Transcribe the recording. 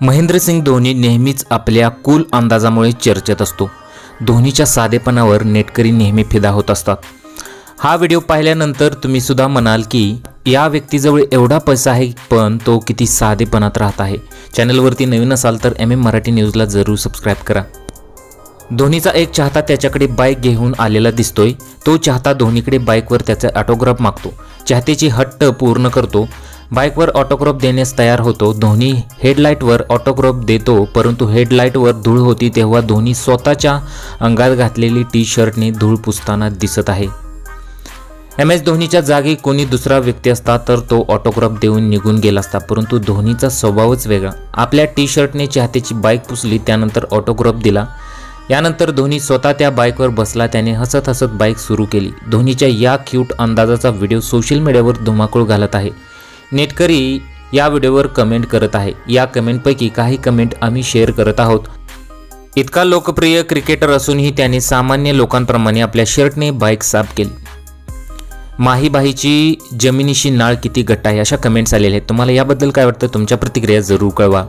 महेंद्रसिंग धोनी नेहमीच आपल्या कूल अंदाजामुळे चर्चेत असतो. धोनीच्या साधेपणावर नेटकरी नेहमी फिदा होत असतात. हा व्हिडिओ पाहिल्यानंतर तुम्ही सुद्धा म्हणाल की या व्यक्तीजवळ एवढा पैसा आहे पण तो किती साधेपणात राहत आहे. चॅनलवरती नवीन असाल तर एम एम मराठी न्यूजला जरूर सबस्क्राईब करा. धोनीचा एक चाहता त्याच्याकडे बाईक घेऊन आलेला दिसतोय. तो चाहता धोनीकडे बाईकवर त्याचा ऑटोग्राफ मागतो. चाहतेची हट्ट पूर्ण करतो. बाईकवर ऑटोक्रॉप देण्यास तयार होतो. धोनी हेडलाईटवर ऑटोग्राफ देतो परंतु हेडलाईटवर धूळ होती तेव्हा धोनी स्वतःच्या अंगात घातलेली टी शर्टने धूळ पुसताना दिसत आहे. एम एस धोनीच्या जागी कोणी दुसरा व्यक्ती असता तर तो ऑटोग्राफ देऊन निघून गेला असता परंतु धोनीचा स्वभावच वेगळा. आपल्या टी शर्टने चाहतेची बाईक पुसली त्यानंतर ऑटोग्राफ दिला. यानंतर धोनी स्वतः त्या बाईकवर बसला त्याने हसत हसत बाईक सुरू केली. धोनीच्या या क्यूट अंदाजाचा व्हिडिओ सोशल मीडियावर धुमाकूळ घालत आहे. नेटकरी या व्हिडिओवर कमेंट करत आहे. या कमेंटपैकी काही कमेंट आम्ही शेअर करत आहोत. इतका लोकप्रिय क्रिकेटर असूनही त्याने सामान्य लोकांप्रमाणे आपल्या शर्टने बाईक साफ केली. माहीबाईची जमिनीशी नाळ किती घट्ट आहे अशा कमेंट्स आलेल्या आहेत. तुम्हाला याबद्दल काय वाटतं? तुमच्या प्रतिक्रिया जरूर कळवा.